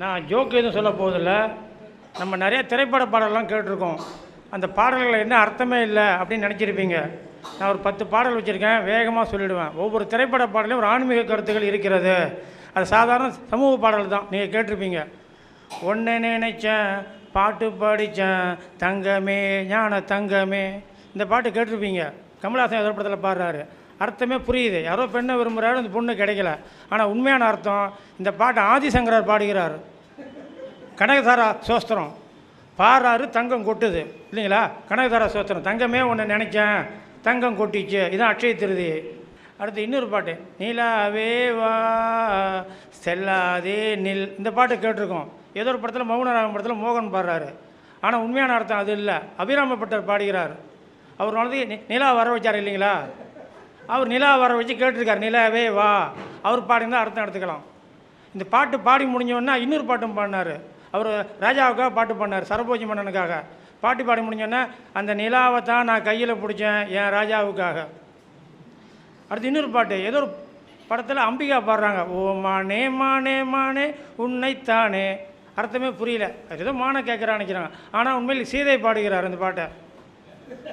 நான் ஜோக்கு எதுவும் சொல்ல போவதில்ல. நம்ம நிறைய திரைப்பட பாடலாம் கேட்டிருக்கோம். அந்த பாடல்கள் என்ன அர்த்தமே இல்லை அப்படின்னு நினச்சிருப்பீங்க. நான் ஒரு பத்து பாடல் வச்சுருக்கேன் வேகமாக சொல்லிவிடுவேன் ஒவ்வொரு திரைப்பட பாடலையும் ஒரு ஆன்மீக கருத்துக்கள் இருக்கிறது. அது சாதாரண சமூக பாடல் தான். நீங்கள் கேட்டிருப்பீங்க. ஒன்று நினைச்சேன் பாட்டு படித்தேன் தங்கமே ஞான தங்கமே. இந்த பாட்டு கேட்டிருப்பீங்க. கமலஹாசன் எதிர்ப்படத்தில் பாடுறாரு. அர்த்தமே புரியுது. யாரோ பெண்ணை விரும்புகிறாரு அந்த பொண்ணு கிடைக்கல. ஆனால் உண்மையான அர்த்தம் இந்த பாட்டை ஆதிசங்கரர் பாடுகிறார். கனகதாரா சோஸ்திரம். பாராறு தங்கம் கொட்டுது. இல்லைங்களா? கனகதாரா சோஸ்திரம். தங்கமே ஒன்று நினைச்சேன். தங்கம் கொட்டிச்சு. இதான் அட்சய திருதி. அடுத்து இன்னொரு பாட்டு. நீலாவே வா செல்லாதே நில் இந்த பாட்டு கேட்டிருக்கோம். ஏதோ ஒரு படத்தில் மௌனராகம் படத்தில் மோகன் பாடுறாரு. ஆனால் உண்மையான அர்த்தம் அது இல்லை. அபிராமப்பட்டர் பாடுகிறார். அவர் வந்து நிலா வர வச்சார் இல்லைங்களா? அவர் நிலா வர வச்சு கேட்டிருக்கார் நிலாவே வா அவர் பாடினா அர்த்தம் எடுத்துக்கலாம். இந்த பாட்டு பாடி முடிஞ்சோன்னா இன்னொரு பாட்டும் பாடினார். அவர் ராஜாவுக்காக பாட்டு பாடினார் சரபோஜி மன்னனுக்காக. பாட்டு பாடி முடிஞ்சோன்னே அந்த நிலாவை தான் நான் கையில் பிடிச்சேன் என் ராஜாவுக்காக. அடுத்து இன்னொரு பாட்டு ஏதோ ஒரு படத்தில் அம்பிகா பாடுறாங்க. ஓ மானே மானே மானே உன்னைத்தானே அர்த்தமே புரியல. அது ஏதோ மானை கேட்குறான்னு நினைக்கிறாங்க. ஆனால் உண்மையில் சீதை பாடுகிறார் அந்த பாட்டை.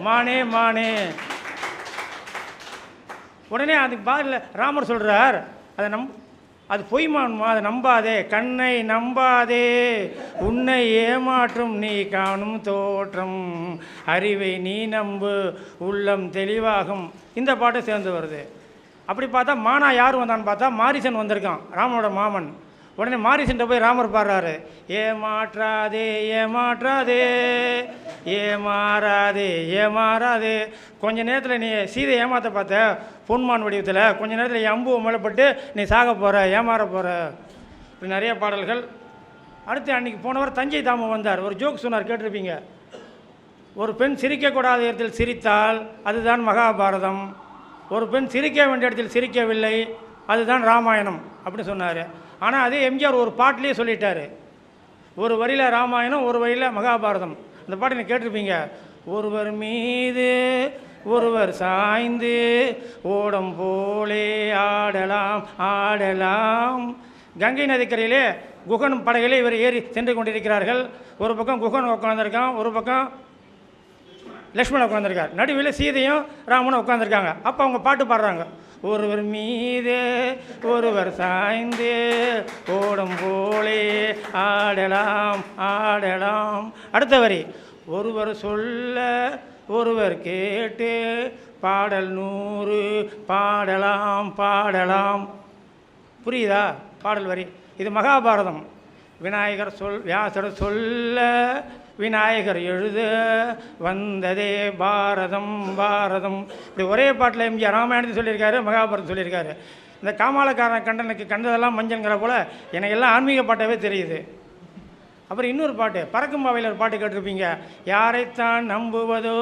மானே மானே உடனே அதுக்கு பாதில் ராமர் சொல்கிறார் அதை நம் அது பொய்மான்மா அதை நம்பாதே கண்ணை நம்பாதே உன்னை ஏமாற்றும் நீ காணும் தோற்றம் அறிவை நீ நம்பு உள்ளம் தெளிவாகும். இந்த பாட்டு சேர்ந்து வருது. அப்படி பார்த்தா மானா யார் வந்தான்னு பார்த்தா மாரிசன் வந்திருக்கான் ராமனோட மாமன். உடனே மாரிசன்ட்ட போய் ராமர் பாடுறாரு. ஏமாற்றாதே ஏமாற்றாதே ஏமாறாதே ஏமாறாதே. கொஞ்ச நேரத்தில் நீ சீதை ஏமாத்த பார்த்த பொன்மான் வடிவத்தில். கொஞ்ச நேரத்தில் என் அம்பு மேலப்பட்டு நீ சாக போகிற ஏமாற போகிற இப்படி நிறைய பாடல்கள். அடுத்து அன்னைக்கு போனவர் தஞ்சை தாமம் வந்தார். ஒரு ஜோக் சொன்னார் கேட்டிருப்பீங்க. ஒரு பெண் சிரிக்கக்கூடாத இடத்தில் சிரித்தால் அதுதான் மகாபாரதம். ஒரு பெண் சிரிக்க வேண்டிய இடத்தில் சிரிக்கவில்லை அதுதான் ராமாயணம். அப்படின்னு சொன்னார். ஆனால் அதே எம்ஜிஆர் ஒரு பாட்டிலே சொல்லிட்டார். ஒரு வரியில் ராமாயணம் ஒரு வரியில் மகாபாரதம். அந்த பாட்டை நீங்கள் கேட்டிருப்பீங்க. ஒருவர் மீது ஒருவர் சாய்ந்து ஓடம் போலே ஆடலாம் ஆடலாம். கங்கை நதிக்கரையிலே குகன் படகிலே இவர் ஏறி சென்று கொண்டிருக்கிறார்கள். ஒரு பக்கம் குகன் உட்காந்துருக்கான் ஒரு பக்கம் லக்ஷ்மணன் உட்காந்துருக்கார் நடுவில் சீதையும் ராமனும் உட்காந்துருக்காங்க அப்போ அவங்க பாட்டு பாடுறாங்க. ஒருவர் மீது ஒருவர் சாய்ந்து ஓடும் போலே ஆடலாம் ஆடலாம். அடுத்த வரி. ஒருவர் சொல்ல ஒருவர் கேட்டு பாடல் நூறு பாடலாம் பாடலாம். புரியுதா? பாடல் வரி. இது மகாபாரதம். விநாயகர் சொல் வியாசர் சொல்ல விநாயகர் எழுது வந்ததே பாரதம் பாரதம். இப்படி ஒரே பாட்டில் எம்ஜிஆர் ராமாயணத்தை சொல்லியிருக்காரு மகாபாரதம் சொல்லியிருக்காரு. இந்த காமாலக்காரன் கண்டனுக்கு கண்டதெல்லாம் மஞ்சள்ங்கிற போல் எனக்கு எல்லாம் ஆன்மீக பாட்டாகவே தெரியுது. அப்புறம் இன்னொரு பாட்டு பறக்கும் பாவையில் ஒரு பாட்டு கேட்டிருப்பீங்க. யாரைத்தான் நம்புவதோ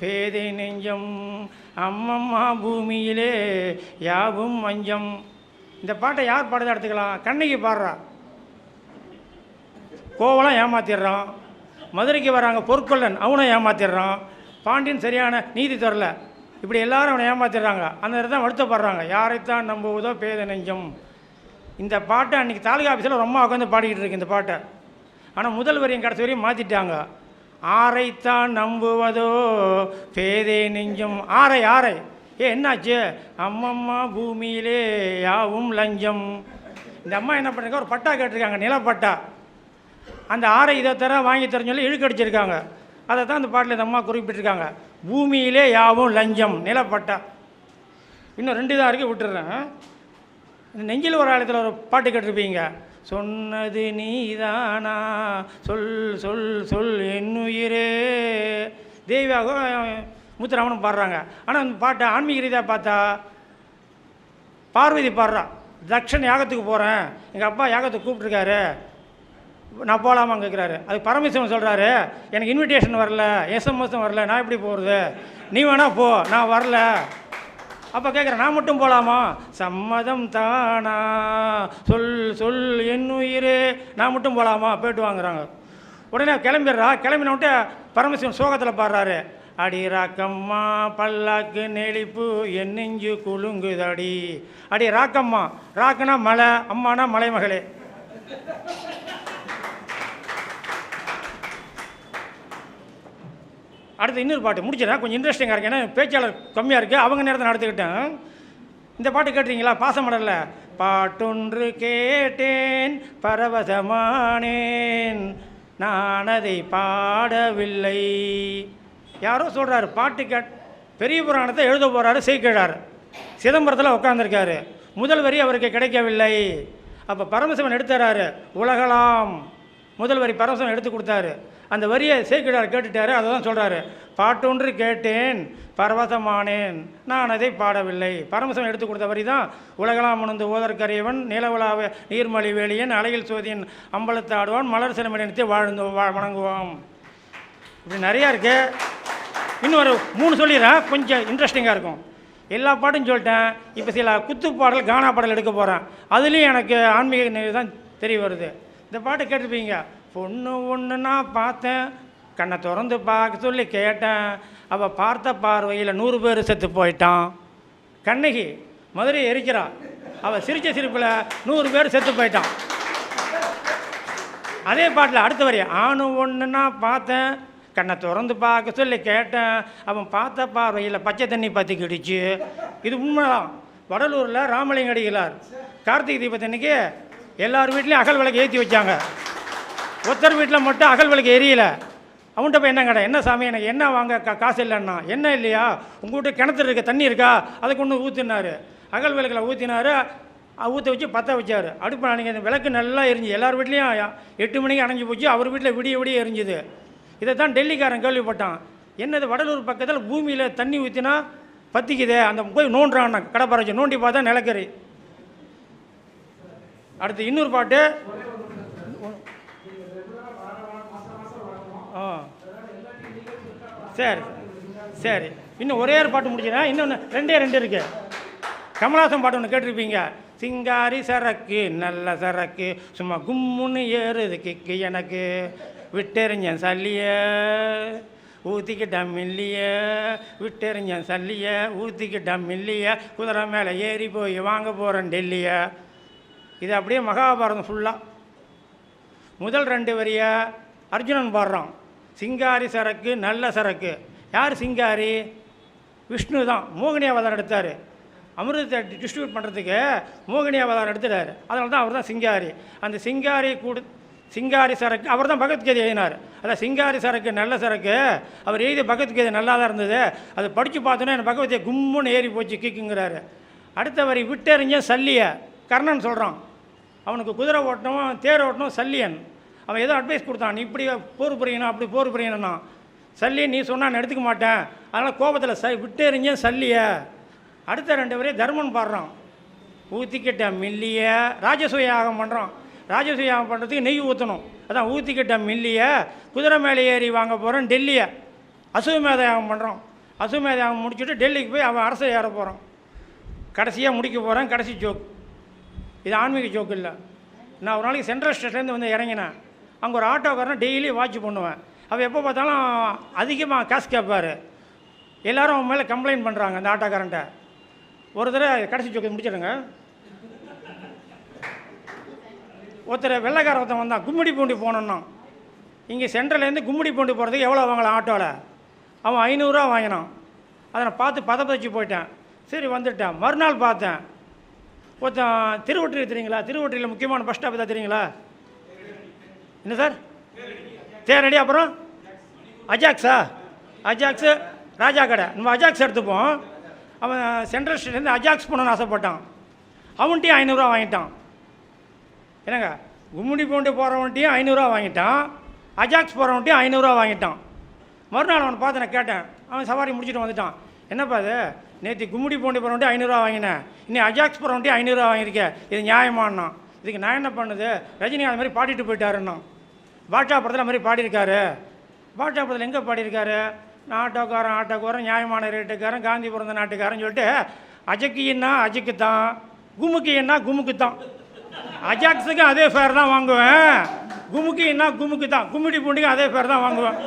பேதை நெஞ்சம் அம்மம்மா பூமியிலே யாவும் மஞ்சம். இந்த பாட்டை யார் பாடுதா எடுத்துக்கலாம். கண்ணகி பாடுறா. கோவலம் ஏமாத்திடுறான். மதுரைக்கு வராங்க பொற்கொள்ளன் அவனும் ஏமாத்திடுறான். பாண்டியன் சரியான நீதி தரல. இப்படி எல்லாரும் அவனை ஏமாத்திடுறாங்க. அந்த இடத்துல தான் வருத்தப்படுறாங்க. யாரைத்தான் நம்புவதோ பேத நெஞ்சம். இந்த பாட்டை அன்றைக்கி தாலுகா ஆஃபீஸில் ரொம்ப உட்காந்து பாடிக்கிட்டு இருக்கு இந்த பாட்டை. ஆனால் முதல் வரையும் கடைசி வரையும் மாற்றிட்டாங்க ஆரைத்தான் நம்புவதோ பேதே நெஞ்சம். ஆரை ஆரை. ஏ என்னாச்சு? அம்மம்மா பூமியிலே யாவும் லஞ்சம். இந்த அம்மா என்ன பண்ணிருக்காங்க ஒரு பட்டா கேட்டிருக்காங்க நிலப்பட்டா. அந்த ஆரை இதை தர வாங்கி தரேன்னு சொல்லி இழுக்கடிச்சிருக்காங்க அதை தான் அந்த பாட்டில் இந்த அம்மா குறிப்பிட்டிருக்காங்க. பூமியிலே யாவும் லஞ்சம் நிலப்பட்டா. இன்னும் ரெண்டு தான் இருக்கு விட்டுறேன். நெஞ்சில் ஒரு ஆழத்தில் ஒரு பாட்டு கேட்டிருப்பீங்க. சொன்னது நீதானா? சொல் சொல் சொல் என்னுயிரே தேவியாகவும் முத்துராமனும் பாடுறாங்க. ஆனால் அந்த பாட்டை ஆன்மீக ரீதியாக பார்த்தா பார்வதி பாடுறா. தக்ஷன் யாகத்துக்கு போகிறேன் எங்கள் அப்பா யாகத்துக்கு கூப்பிட்ருக்காரு நான் போகலாமான்னு கேட்குறாரு அதுக்கு பரமேஸ்வரன் சொல்கிறாரு எனக்கு இன்விடேஷன் வரல எஸ்எம்எஸும் வரல நான் எப்படி போகிறது நீ வேணா போ நான் வரல. அப்போ கேட்குறேன் நான் மட்டும் போகலாமா சம்மதம் தானா. சொல் சொல் என் உயிரே. நான் மட்டும் போகலாமா போயிட்டு வாங்குறாங்க. உடனே கிளம்பிடுறா. கிளம்பினோட்டு பரமசிவன் சோகத்தில் பாடுறாரு. அடி ராக்கம்மா பல்லாக்கு நெளிப்பு என் நெஞ்சு குலுங்குதடி. அடி ராக்கம்மா ராக்குனா மலை அம்மானா மலைமகளே. அடுத்து இன்னொரு பாட்டு முடிச்சிடறேன் கொஞ்சம் இன்ட்ரெஸ்டிங்காக இருக்கு. ஏன்னா பேச்சாளர் கம்மியாக இருக்குது அவங்க நேரத்தை நடத்துக்கிட்டேன். இந்த பாட்டு கேட்டுறீங்களா பாசமடல்ல பாட்டொன்று கேட்டேன் பரவசமானேன். நான் அதை பாடவில்லை. யாரோ சொல்கிறாரு பாட்டு கேட் பெரிய புராணத்தை எழுத போகிறாரு செய்கிறார் சிதம்பரத்தில் உட்காந்துருக்காரு முதல் வரி அவருக்கு கிடைக்கவில்லை. அப்போ பரமசிவன் எடுத்துறாரு உலகலாம். முதல் வரி பரவசம் எடுத்து கொடுத்தாரு. அந்த வரியை சேக்கிடார் கேட்டுட்டாரு அதை தான் சொல்கிறாரு பாட்டொன்று கேட்டேன் பரவசமானேன் நான் அதை பாடவில்லை. பரமசம் எடுத்து கொடுத்த வரி தான் உலகலாம் உணர்ந்து ஓதற்கரியவன் நிலவுலாவ நீர்மலி வேலியன் அலையில் சோதியன் அம்பலத்தாடுவான் மலர் சிலமணியத்தை வாழ்ந்து வா வணங்குவோம் இப்படி நிறையா இருக்கு. இன்னும் ஒரு மூணு சொல்லிடுறேன் கொஞ்சம் இன்ட்ரெஸ்டிங்காக இருக்கும். எல்லா பாட்டும் சொல்லிட்டேன் இப்போ சில குத்து பாடல் கானா பாடல் எடுக்க போகிறேன் அதுலேயும் எனக்கு ஆன்மீக நிலை தான் தெரிய வருது. இந்த பாட்டை கேட்டிருப்பீங்க. பொண்ணு ஒன்று நான் பார்த்தேன் கண்ணை திறந்து பார்க்க சொல்லி கேட்டேன். அவள் பார்த்த பார்வையில் நூறு பேர் செத்து போயிட்டான். கண்ணகி மதுரை எரிக்கிறா. அவள் சிரிச்ச சிரிப்பில் நூறு பேர் செத்து போயிட்டான். அதே பாட்டில் அடுத்த வரி ஆணு ஒன்று நான் பார்த்தேன் கண்ணை திறந்து பார்க்க சொல்லி கேட்டேன். அவன் பார்த்த பார்வையில் பச்சை தண்ணி பற்றிக்கிடுச்சு இது உண்மைதான். வடலூரில் ராமலிங்க அடிகளார் கார்த்திகை தீபத்தன்னைக்கு எல்லார் வீட்லேயும் அகல் விளக்கு ஏற்றி வச்சாங்க. ஒருத்தர் வீட்டில் மட்டும் அகல் விளக்கு எரியல. அவன்கிட்ட போய் என்ன கடை? என்ன சாமி எனக்கு என்ன வாங்க? கா காசு இல்லைன்னா. என்ன இல்லையா? உங்கள்கிட்ட கிணத்துல இருக்க தண்ணி இருக்கா? அதுக்கு ஒன்று ஊற்றினாரு அகல் விளக்கில் ஊற்றினார் ஊற்ற வச்சு பற்ற வச்சார். அடுப்பு அன்றைக்கி இந்த விளக்கு நல்லா எரிஞ்சு எல்லார் வீட்லேயும் எட்டு மணிக்கு அணைஞ்சு போச்சு. அவர் வீட்டில் விடிய விடிய எரிஞ்சுது. இதை தான் டெல்லிக்காரன் கேள்விப்பட்டான். என்னது வடலூர் பக்கத்தில் பூமியில் தண்ணி ஊற்றினா பற்றிக்குதே அந்த போய் நோண்டுறான் கடப்பாரை நோண்டி பார்த்தா நிலக்கரி. அடுத்து இன்னொரு பாட்டு. ஆ. சரி சரி. இன்னும் ஒரே ஒரு பாட்டு முடிச்சிடறேன் இன்னொன்று ரெண்டே ரெண்டு இருக்கு. கமலாசன் பாட்டு ஒன்று கேட்டிருப்பீங்க. சிங்காரி சரக்கு நல்ல சரக்கு சும்மா கும்முன்னு ஏறுது கிக்கு எனக்கு. விட்டெறிஞ்சேன் சல்லிய ஊற்றிக்கிட்டான் மில்லிய. விட்டெறிஞ்சேன் சல்லிய ஊற்றிக்கிட்டான் மில்லிய. குதிரை மேலே ஏறி போய் வாங்க போகிறேன் டெல்லியை. இது அப்படியே மகாபாரதம் ஃபுல்லாக முதல் ரெண்டு வரியை அர்ஜுனன் பாடுறான். சிங்காரி சரக்கு நல்ல சரக்கு. யார் சிங்காரி? விஷ்ணு தான். மோகினி அவதாரம் எடுத்தார். அமிர்தத்தை டிஸ்ட்ரிபியூட் பண்ணுறதுக்கு மோகினி அவதாரம் எடுத்துட்டார். அதனால தான் அவர் தான் சிங்காரி. அந்த சிங்காரி கூடு சிங்காரி சரக்கு அவர் தான் பகத்கீதை எழுதினார். அதான் சிங்காரி சரக்கு நல்ல சரக்கு. அவர் எழுதிய பகவத்கீதை நல்லா தான் இருந்தது. அதை படித்து பார்த்தோன்னே எனக்கு பகவதியை கும்முன்னு ஏறி போச்சு கிக்குங்கிறாரு. அடுத்த வரி விட்டெறிஞ்ச சல்லிய. கர்ணன் சொல்கிறான் அவனுக்கு குதிரை ஓட்டணும் தேர் ஓட்டணும் சல்லியன். அவன் ஏதோ அட்வைஸ் கொடுத்தான். நீ இப்படி போர் புரியணும் அப்படி போர் புரியணும்னா. சல்லியன் நீ சொன்னால் நான் எடுத்துக்க மாட்டேன். அதனால் கோபத்தில் ச விட்டெறிஞ்ச சல்லிய. அடுத்த ரெண்டு பேரையும் தர்மன் பாடுறான். ஊற்றிக்கிட்ட மில்லிய ராஜசூய யாகம் பண்ணுறான் ராஜசூய யாகம் பண்ணுறதுக்கு நெய் ஊற்றணும் அதான் ஊற்றிக்கிட்ட மில்லிய குதிரை மேலே ஏறி வாங்க போகிறோம் டெல்லியை. அசுவமேத யாகம் பண்ணுறோம் அசுவமேத யாகம் முடிச்சுட்டு டெல்லிக்கு போய் அவன் அரசை ஏற போகிறான் கடைசியாக முடிக்க போகிறான் கடைசி ஜோக் இது ஆன்மீக ஜோக்கு இல்லை. நான் ஒரு நாளைக்கு சென்ட்ரல் ஸ்டேஷன்லேருந்து வந்து இறங்கினேன். அங்கே ஒரு ஆட்டோக்காரன் டெய்லி வாட்ச் பண்ணுவேன். அவன் எப்போ பார்த்தாலும் அதிகமாக காசு கேட்பார். எல்லாரும் அவன் மேலே கம்ப்ளைண்ட் பண்ணுறாங்க அந்த ஆட்டோக்காரன்ட்ட. ஒரு தடவை கடைசி ஜோக்கு முடிச்சிடுங்க. ஒருத்தர் வெள்ளைக்கார ஒருத்தன் வந்தான் கும்மிடி பூண்டி போனோன்னா இங்கே சென்ட்ரல்லேருந்து கும்மிடி பூண்டி போகிறதுக்கு எவ்வளோ வாங்கலாம் ஆட்டோவில் அவன் ஐநூறுரூவா வாங்கினான். அதை நான் பார்த்து பதப்பதிச்சு போயிட்டேன். சரி வந்துட்டேன். மறுநாள் பார்த்தேன். ஒருத்தன் திருவொற்றியில் தெரியுங்களா? திருவொற்றியில் முக்கியமான பஸ் ஸ்டாப் தான் தெரியுங்களா? என்ன சார் தேரடி அப்புறம்? அஜாக்ஸா? அஜாக்ஸு ராஜா கடை. நம்ம அஜாக்ஸ் எடுத்துப்போம். அவன் சென்ட்ரல் ஸ்டேஷன்லேருந்து அஜாக்ஸ் போகணுன்னு ஆசைப்பட்டான். அவன்கிட்டையும் ஐநூறுரூவா வாங்கிட்டான். என்னங்க? கும்முடி பூண்டு போகிறவன்ட்டையும் ஐநூறுரூவா வாங்கிட்டான். அஜாக்ஸ் போகிறவன்ட்டையும் ஐநூறுரூவா வாங்கிட்டான். மறுநாள் அவனை பார்த்து நான் கேட்டேன். அவன் சவாரி முடிச்சுட்டு வந்துட்டான். என்னப்பா அது? நேற்று கும்முடி பூண்டி போகிறவன்ட்டே ஐநூறுரூவா வாங்கினேன். இன்னும் அஜாக்ஸ் போகிறவன்ட்டே ஐநூறுரூவா வாங்கியிருக்கேன் இது நியாயமானா இதுக்கு நான் என்ன பண்ணுது? ரஜினிகாந்த் மாதிரி பாடிட்டு போயிட்டாருன்னா. பாட்ஷா படத்தில் மாதிரி பாடியிருக்காரு. பாட்ஷா படத்தில் எங்கே பாடியிருக்காரு? நான் ஆட்டோக்காரன் ஆட்டோக்காரன் நியாயமான ரேட்டுக்காரன் காந்தி பிறந்த நாட்டுக்காரன் சொல்லிட்டு அஜக்கின்னா அஜிக்கு தான். குமுக்கின்னா குமுக்கு தான். அஜாக்ஸுக்கு அதே ஃபேர் தான் வாங்குவேன். குமுக்கின்னா குமுக்கு தான். கும்மிடி பூண்டிக்கு அதே ஃபேர் தான் வாங்குவேன்.